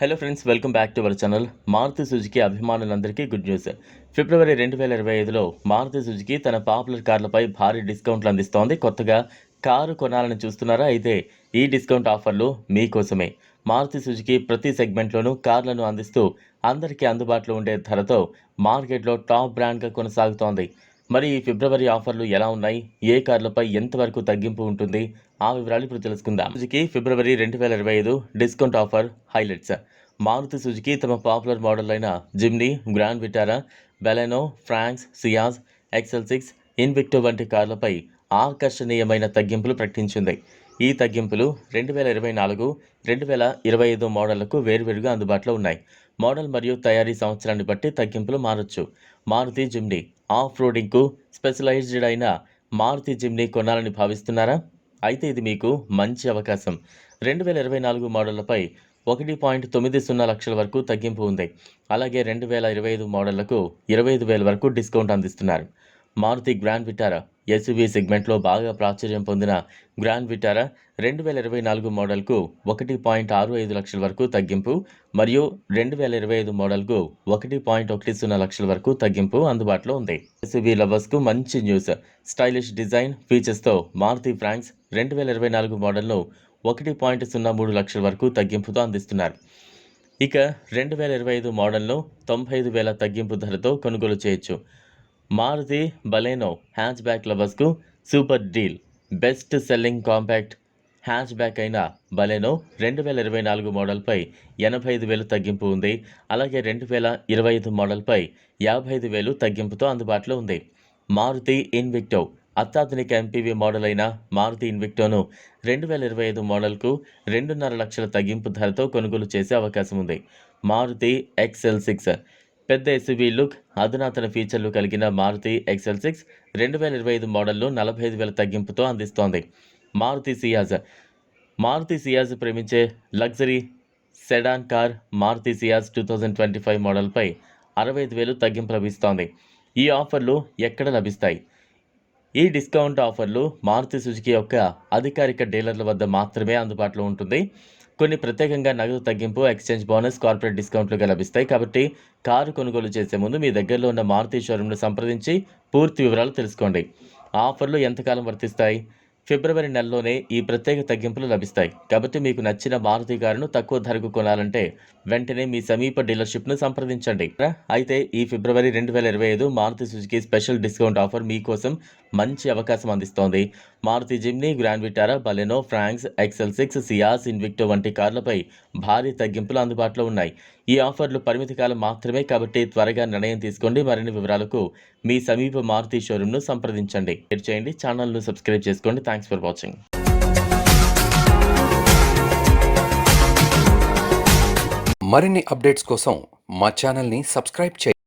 Hello friends welcome back to our channel Maruti Suzuki అభిమానులందరికీ good news ఫిబ్రవరి రెండు వేల ఇరవై ఐదులో మారుతి సుజుకి తన పాపులర్ కార్లపై భారీ డిస్కౌంట్లు అందిస్తోంది. కొత్తగా కారు కొనాలని చూస్తున్నారా? అయితే ఈ డిస్కౌంట్ ఆఫర్లు మీకోసమే. మారుతి సుజుకి ప్రతి సెగ్మెంట్లోనూ కార్లను అందిస్తూ అందరికీ అందుబాటులో ఉండే ధరతో మార్కెట్లో టాప్ బ్రాండ్గా కొనసాగుతోంది. మరి ఈ ఫిబ్రవరి ఆఫర్లు ఎలా ఉన్నాయి? ఏ కార్లపై ఎంతవరకు తగ్గింపు ఉంటుంది? ఆ వివరాలు ఇప్పుడు తెలుసుకుందాం. సుజుకి ఫిబ్రవరి రెండు వేల ఇరవై ఐదు discount offer highlights. Maruti Suzuki తమ పాపులర్ మోడల్ అయిన Jimny Grand Vitara Baleno Fronx Ciaz XL six Invicto వంటి కార్లపై ఆకర్షణీయమైన తగ్గింపులు ప్రకటించింది. ఈ తగ్గింపులు రెండు వేల ఇరవై నాలుగు రెండు వేల ఇరవై ఐదు మోడళ్ళకు వేర్వేరుగా అందుబాటులో ఉన్నాయి. మోడల్ మరియు తయారీ సంవత్సరాన్ని బట్టి తగ్గింపులు మారొచ్చు. మారుతి జిమ్నీ ఆఫ్ రోడింగ్కు స్పెషలైజ్డ్ అయిన మారుతి జిమ్నీ కొనాలని భావిస్తున్నారా? అయితే ఇది మీకు మంచి అవకాశం. రెండు వేల ఇరవై నాలుగు మోడళ్ళపై ఒకటి పాయింట్ తొమ్మిది సున్నా లక్షల వరకు తగ్గింపు ఉంది. అలాగే రెండు వేల ఇరవై ఐదు మోడళ్ళకు ఇరవై ఐదు వేల వరకు డిస్కౌంట్ అందిస్తున్నారు. Maruti grand Vitara? ఎస్యూవీ సెగ్మెంట్లో బాగా ప్రాచుర్యం పొందిన గ్రాండ్ విటారా? రెండు వేల ఇరవై నాలుగు మోడల్కు ఒకటి పాయింట్ ఆరు ఐదు లక్షల వరకు తగ్గింపు మరియు రెండు వేల ఇరవై ఐదు మోడల్కు ఒకటి పాయింట్ ఒకటి సున్నా లక్షల వరకు తగ్గింపు అందుబాటులో ఉంది. ఎస్యూవీ లవర్స్కు మంచి న్యూస్. స్టైలిష్ డిజైన్ ఫీచర్స్తో మారుతి ఫ్రాంక్స్ రెండు వేల ఇరవై నాలుగు మోడల్ను ఒకటి పాయింట్ సున్నా మూడు లక్షల వరకు తగ్గింపుతో అందిస్తున్నారు. ఇక రెండు వేల ఇరవై ఐదు మోడల్ను తొంభై ఐదు వేల తగ్గింపు ధరతో కొనుగోలు చేయొచ్చు. Maruti Baleno hatchback లవర్స్కు super deal. Best selling compact hatchback అయిన బలెనో రెండు వేల ఇరవై నాలుగు మోడల్పై ఎనభై ఐదు వేలు తగ్గింపు ఉంది. అలాగే రెండు వేల ఇరవై ఐదు మోడల్పై యాభై ఐదు వేలు తగ్గింపుతో అందుబాటులో ఉంది. మారుతి ఇన్విక్టో అత్యాధునిక ఎంపీవీ మోడల్ అయిన మారుతి ఇన్విక్టోను రెండు వేల ఇరవై ఐదు మోడల్కు రెండున్నర లక్షల తగ్గింపు ధరతో కొనుగోలు చేసే అవకాశం ఉంది. మారుతి ఎక్స్ఎల్ సిక్స్ పెద్ద ఎస్యూవీ లుక్ అధునాతన ఫీచర్లు కలిగిన మారుతి ఎక్సెల్ సిక్స్ రెండు వేల ఇరవై ఐదు మోడల్లో నలభై ఐదు వేల తగ్గింపుతో అందిస్తోంది. మారుతి సియాజ్ మారుతి సియాజ్ ప్రేమించే luxury sedan car Maruti Ciaz two thousand twenty five మోడల్పై అరవై ఐదు వేలు తగ్గింపు లభిస్తోంది. ఈ ఆఫర్లు ఎక్కడ లభిస్తాయి? ఈ డిస్కౌంట్ ఆఫర్లు మారుతి సుజుకి యొక్క అధికారిక డీలర్ల వద్ద మాత్రమే అందుబాటులో ఉంటుంది. కొన్ని ప్రత్యేకంగా నగదు తగ్గింపు ఎక్స్చేంజ్ బోనస్ కార్పొరేట్ డిస్కౌంట్లుగా లభిస్తాయి. కాబట్టి కారు కొనుగోలు చేసే ముందు మీ దగ్గరలో ఉన్న మారుతి షోరూంను సంప్రదించి పూర్తి వివరాలు తెలుసుకోండి. ఆఫర్లు ఎంతకాలం వర్తిస్తాయి? ఫిబ్రవరి నెలలోనే ఈ ప్రత్యేక తగ్గింపులు లభిస్తాయి. కాబట్టి మీకు నచ్చిన మారుతి కారును తక్కువ ధరకు కొనాలంటే వెంటనే మీ సమీప డీలర్షిప్ను సంప్రదించండి. అయితే ఈ ఫిబ్రవరి రెండు వేల ఇరవై ఐదు Maruti Suzuki special discount offer మీకోసం మంచి అవకాశం అందిస్తోంది. Maruti Jimny Grand Vitara Baleno Fronx XL six Ciaz Invicto వంటి కార్లపై భారీ తగ్గింపులు అందుబాటులో ఉన్నాయి. ఈ ఆఫర్లు పరిమిత కాలం మాత్రమే కాబట్టి త్వరగా నిర్ణయం తీసుకోండి. మరిన్ని వివరాలకు మీ సమీప మారుతి షోరూంను సంప్రదించండి. షేర్ చేయండి ఛానల్ను సబ్స్క్రైబ్ చేసుకోండి. Thanks for watching. మరిన్ని అప్డేట్స్ కోసం మా ఛానల్ని సబ్స్క్రైబ్ చేయండి.